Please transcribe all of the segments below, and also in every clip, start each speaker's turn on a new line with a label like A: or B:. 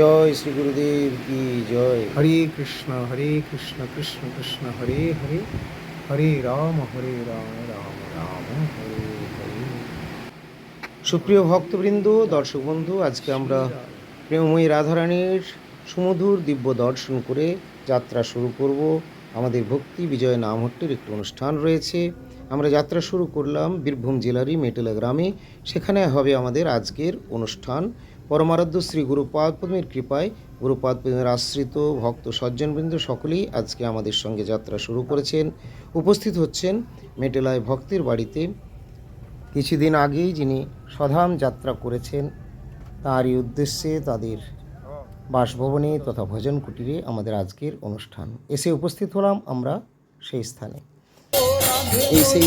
A: জয় শ্রী গুরুদেব কি জয়
B: হরে কৃষ্ণ হরে কৃষ্ণ কৃষ্ণ কৃষ্ণ হরে হরে হরে রাম হরে রাম রাম রাম হরে হরে
A: সুপ্রিয় ভক্তবৃন্দ দর্শক বন্ধু আজকে আমরা প্রেমময়ী রাধারানীর সুমধুর দিব্য দর্শন করে যাত্রা শুরু করব আমাদের ভক্তি বিজয় নামহট্টের একটি অনুষ্ঠান রয়েছে আমরা যাত্রা শুরু করলাম বীরভূম জেলারই মেটেলা গ্রামে সেখানে হবে আমাদের আজকের অনুষ্ঠান পরমারাধ্য শ্রী গুরুপাদপদ্মীর কৃপায় গুরুপাদপদ্মীর আশ্রিত ভক্ত সজ্জনবৃন্দ সকলেই আজকে আমাদের সঙ্গে যাত্রা শুরু করেছেন উপস্থিত হচ্ছেন মেটেলায় ভক্তের বাড়িতে কিছুদিন আগেই যিনি সধাম যাত্রা করেছেন তারই উদ্দেশ্যে তাদের বাসভবনে তথা ভজন কুটিরে আমাদের আজকের অনুষ্ঠান এসে উপস্থিত হলাম আমরা সেই স্থানে এই সেই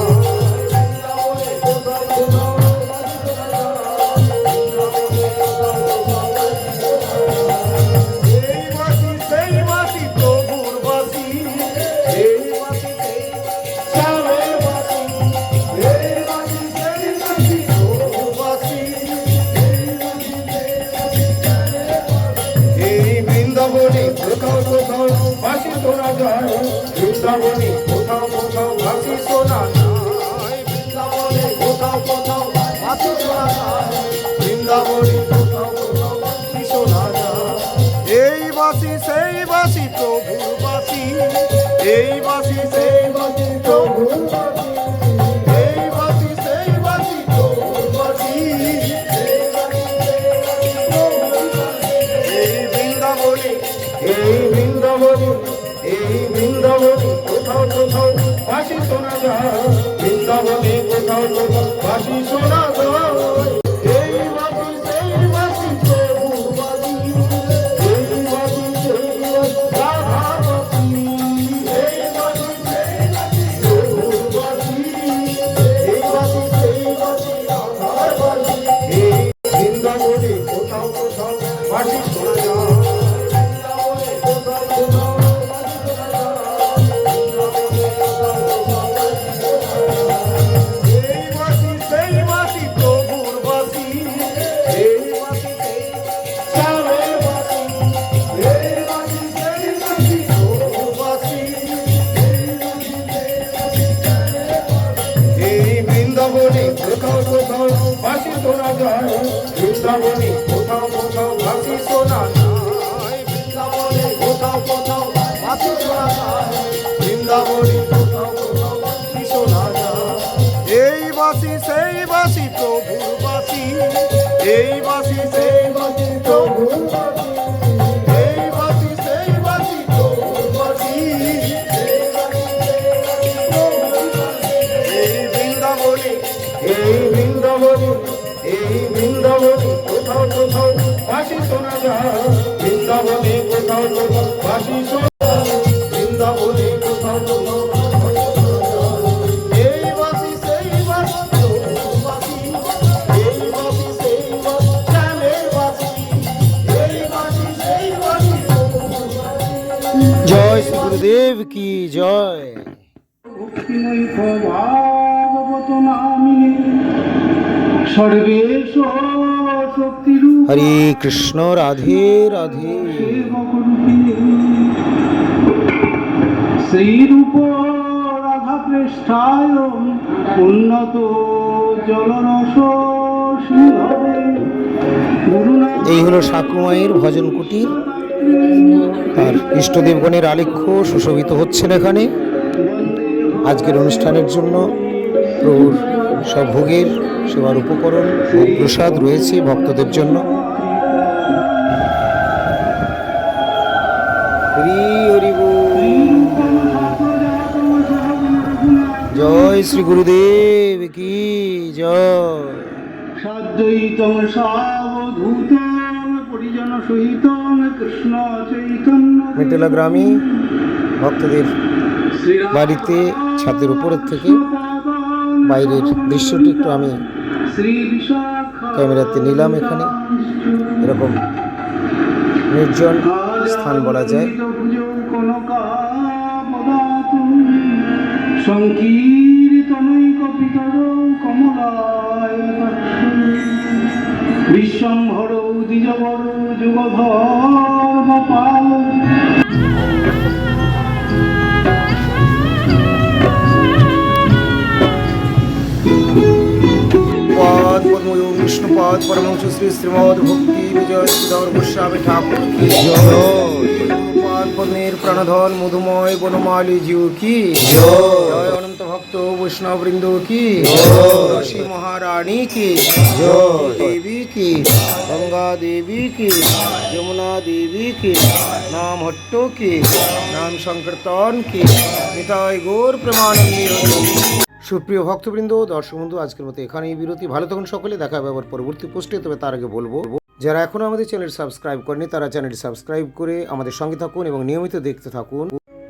A: কোথাও বাসি শোনা যায় বৃন্দাবনে কোথাও কোথাও বাসি শোনা যায় বৃন্দাবনে কোথাও কোথাও এই বাসি সেই বাসি প্রভুর বাসি এই বাসি সেই বাসি প্রভুর কোথাও কোথাও বাসি শোনা যায় বৃন্দাবনে কোথাও কোথাও বাসি শোনা যায় বৃন্দাবনে কোথাও কোথাও ভাসি সোনা কোথাও কোথাও ভাসি কোথাও কোথাও ভাসি সোনা এই বাসি সেই বাসি প্রভুর বাসি এই বাসি সেই বাসি প্রভুর বাসি শোনা যায় বৃন্দাবনে কোথাও কোথাও বাসি শোনা বৃন্দাবনে কোথাও জয় শ্রী গুরুদেব কি হরে কৃষ্ণ রাধে রাধে শ্রীরূপ রাধা পৃষ্ঠায় উন্নত জলরস এই হলো সাকুমায়ের ভজন কুটির আর ইষ্টদেবগণের আলেখ্য সুশোভিত হচ্ছেন এখানে আজকের অনুষ্ঠানের জন্য প্রভুর সব ভোগের সেবার উপকরণ ও প্রসাদ রয়েছে ভক্তদের জন্য জয় শ্রী গুরুদেব কি জয় সদ্বৈতম পরিজন কৃষ্ণ চৈতন্য গ্রামী ভক্তদের বাড়িতে ছাদের উপরের থেকে বাইরের দৃশ্যটি একটু আমি ক্যামেরাতে নিলাম এখানে এরকম নির্জন স্থান বলা যায় বিশ্বম্ভর দ্বিজবর যুগধর্ম পাল পদ পরমংশ শ্রী শ্রীমদ ভক্তি বিজয় গোস্বামী ঠাকুর পন্নীর প্রাণধন মধুময় বনমালী জিউ কি জয় অনন্ত ভক্ত বৈষ্ণববৃন্দ কি শ্রী মহারানী কি দেবী কি গঙ্গা দেবী কি যমুনা দেবী কি নাম হট্ট কি নাম সংকীর্তন কি নিতাই গৌর প্রমাণ সুপ্রিয় ভক্তবৃন্দ দর্শক বন্ধু আজকের মতো এখানেই বিরতি ভালো তখন সকলে দেখা হবে আবার পরবর্তী পোস্টে তবে তার আগে বলবো যারা এখনো আমাদের চ্যানেল সাবস্ক্রাইব করেনি তারা চ্যানেল সাবস্ক্রাইব করে আমাদের সঙ্গে থাকুন এবং নিয়মিত দেখতে থাকুন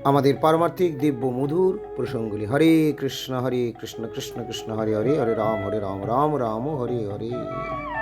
A: আমাদের পারমার্থিক দিব্য মধুর প্রসঙ্গগুলি হরে কৃষ্ণ হরে কৃষ্ণ কৃষ্ণ কৃষ্ণ হরে হরে হরে রাম হরে রাম রাম রাম হরে হরে